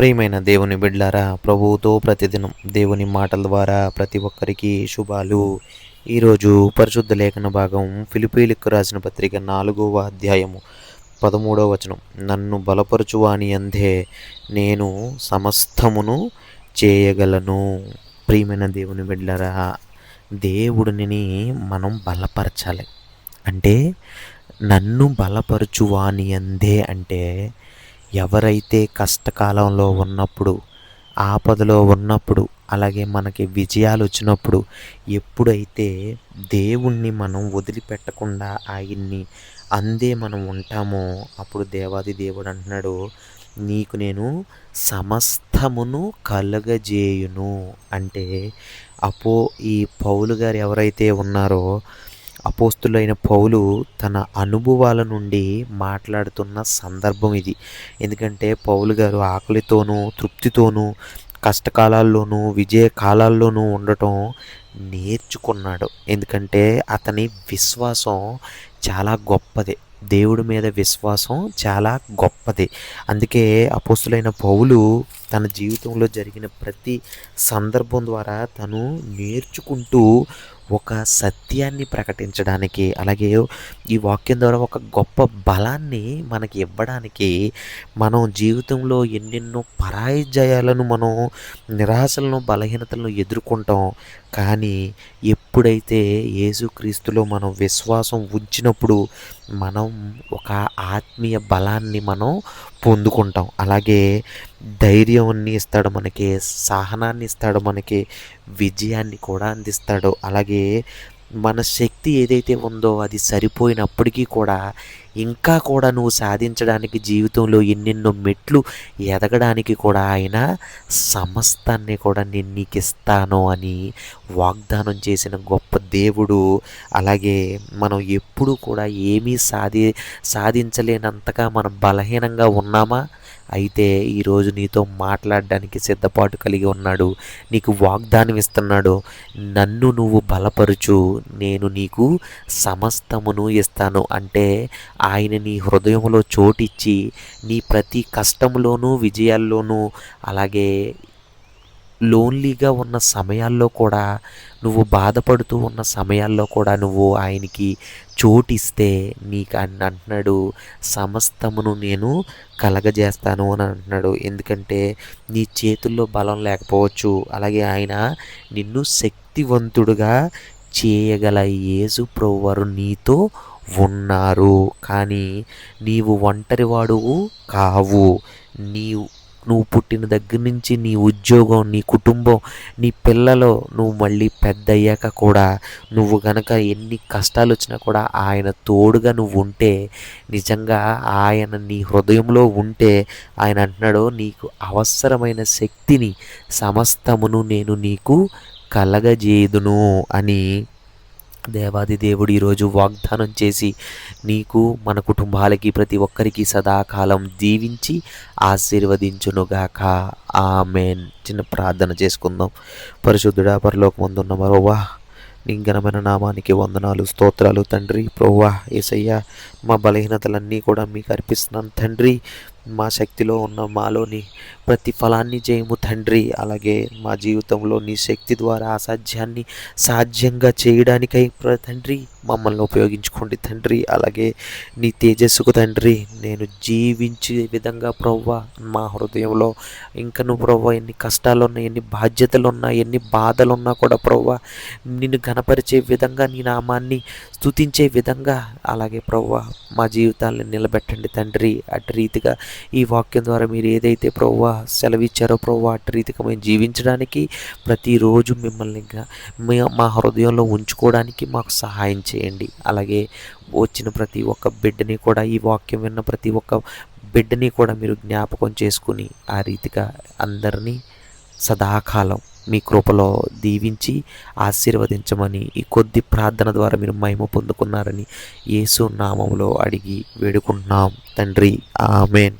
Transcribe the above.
ప్రియమైన దేవుని బిడ్లారా ప్రభువుతో ప్రతిదినం దేవుని మాటల ద్వారా ప్రతి ఒక్కరికి శుభాలు. ఈరోజు పరిశుద్ధ లేఖన భాగం ఫిలిపీలకు రాసిన పత్రిక నాలుగవ అధ్యాయము పదమూడవ వచనం. నన్ను బలపరచువాని అందే నేను సమస్తమును చేయగలను. ప్రియమైన దేవుని బిడ్లారా దేవుడిని మనం బలపరచాలి. అంటే నన్ను బలపరచువాని అందే అంటే ఎవరైతే కష్టకాలంలో ఉన్నప్పుడు ఆపదలో ఉన్నప్పుడు అలాగే మనకి విజయాలు వచ్చినప్పుడు ఎప్పుడైతే దేవుణ్ణి మనం వదిలిపెట్టకుండా ఆయన్ని అందే మనం ఉంటామో అప్పుడు దేవాది దేవుడు అంటున్నాడు నీకు నేను సమస్తమును కలగజేయును. అంటే అపో ఈ పౌలు గారు ఎవరైతే ఉన్నారో అపోస్తులైన పౌలు తన అనుభవాల నుండి మాట్లాడుతున్న సందర్భం ఇది. ఎందుకంటే పౌలు గారు ఆకలితోనూ తృప్తితోనూ కష్టకాలాల్లోనూ విజయ కాలాల్లోనూ ఉండటం నేర్చుకున్నాడు. ఎందుకంటే అతని విశ్వాసం చాలా గొప్పది. దేవుడి మీద విశ్వాసం చాలా గొప్పది. అందుకే అపోస్తులైన పౌలు తన జీవితంలో జరిగిన ప్రతి సందర్భం ద్వారా తను నేర్చుకుంటూ ఒక సత్యాన్ని ప్రకటించడానికి అలాగే ఈ వాక్యం ద్వారా ఒక గొప్ప బలాన్ని మనకి ఇవ్వడానికి మనం జీవితంలో ఎన్నెన్నో పరాజయాలను మనం నిరాశలను బలహీనతలను ఎదుర్కొంటాం. కానీ ఎప్పుడైతే యేసుక్రీస్తులో మనం విశ్వాసం ఉంచినప్పుడు మనం ఒక ఆత్మీయ బలాన్ని మనం పొందుకుంటాం. అలాగే ధైర్యాన్ని ఇస్తాడు మనకి సహనాన్ని ఇస్తాడు మనకి విజయాన్ని కూడా అందిస్తాడు. అలాగే మన శక్తి ఏదైతే ఉందో అది సరిపోయినప్పటికీ కూడా ఇంకా కూడా నువ్వు సాధించడానికి జీవితంలో ఎన్నెన్నో మెట్లు ఎదగడానికి కూడా ఆయన సమస్తాన్ని కూడా నేను నీకు ఇస్తాను అని వాగ్దానం చేసిన గొప్ప దేవుడు. అలాగే మనం ఎప్పుడు కూడా ఏమీ సాధి సాధించలేనంతగా మనం బలహీనంగా ఉన్నామా? అయితే ఈరోజు నీతో మాట్లాడడానికి సిద్ధపాటు కలిగి ఉన్నాడు. నీకు వాగ్దానం ఇస్తున్నాడు నన్ను నువ్వు బలపరుచు. నేను నీకు సమస్తమును ఇస్తాను. అంటే ఆయన నీ హృదయంలో చోటిచ్చి నీ ప్రతి కష్టంలోనూ విజయాల్లోనూ అలాగే లోన్లీగా ఉన్న సమయాల్లో కూడా నువ్వు బాధపడుతూ ఉన్న సమయాల్లో కూడా నువ్వు ఆయనకి చోటిస్తే నీకు అని అంటున్నాడు సమస్తమును నేను కలగజేస్తాను అని అంటున్నాడు. ఎందుకంటే నీ చేతుల్లో బలం లేకపోవచ్చు. అలాగే ఆయన నిన్ను శక్తివంతుడుగా చేయగల యేసు ప్రవ్వరు నీతో ఉన్నారు. కానీ నీవు ఒంటరివాడువు కావు. నీవు నువ్వు పుట్టిన దగ్గర నుంచి నీ ఉద్యోగం నీ కుటుంబం నీ పిల్లలు నువ్వు మళ్ళీ పెద్ద అయ్యాక కూడా నువ్వు గనక ఎన్ని కష్టాలు వచ్చినా కూడా ఆయన తోడుగా నువ్వు ఉంటే నిజంగా ఆయన నీ హృదయంలో ఉంటే ఆయన అంటున్నాడు నీకు అవసరమైన శక్తిని సమస్తమును నేను నీకు కలగజేదును అని దేవాది దేవుడు ఈరోజు వాగ్దానం చేసి నీకు మన కుటుంబాలకి ప్రతి ఒక్కరికి సదాకాలం దీవించి ఆశీర్వదించునుగాక. ఆమెన్. చిన్న ప్రార్థన చేసుకుందాం. పరిశుద్ధుడా పరలోకమందున్న మరోవా నీ ఘనమైన నామానికి వందనాలు స్తోత్రాలు తండ్రి. ప్రోవా ఏసయ్య మా బలహీనతలన్నీ కూడా మీకు అర్పిస్తున్నాను తండ్రి. మా శక్తిలో ఉన్న మాలోని ప్రతి ఫలాన్ని చేయము తండ్రి. అలాగే మా జీవితంలో నీ శక్తి ద్వారా అసాధ్యాన్ని సాధ్యంగా చేయడానికై తండ్రి మమ్మల్ని ఉపయోగించుకోండి తండ్రి. అలాగే నీ తేజస్సుకు తండ్రి నేను జీవించే విధంగా ప్రవ్వ మా హృదయంలో ఇంకా నువ్వు ప్రవ్వ ఎన్ని కష్టాలు ఉన్నా ఎన్ని బాధ్యతలు ఉన్నా ఎన్ని బాధలు ఉన్నా కూడా ప్రవ్వ నిన్ను గనపరిచే విధంగా నీ నామాన్ని స్థుతించే విధంగా. అలాగే ప్రవ్వ మా జీవితాలను నిలబెట్టండి తండ్రి. అటు రీతిగా ఈ వాక్యం ద్వారా మీరు ఏదైతే ప్రవ్వ సెలవిచ్చారో ప్రవ్వ అటు రీతిగా మేము జీవించడానికి ప్రతిరోజు మిమ్మల్ని మా హృదయంలో ఉంచుకోవడానికి మాకు సహాయం చేయండి. అలాగే వచ్చిన ప్రతి ఒక్క బిడ్డని కూడా ఈ వాక్యం విన్న ప్రతి ఒక్క బిడ్డని కూడా మీరు జ్ఞాపకం చేసుకుని ఆ రీతిగా అందరినీ సదాకాలం మీ కృపలో దీవించి ఆశీర్వదించమని ఈ కొద్ది ప్రార్థన ద్వారా మీరు మహిమ పొందుకున్నారని యేసు నామంలో అడిగి వేడుకుంటున్నాం. తండ్రి ఆమెన్.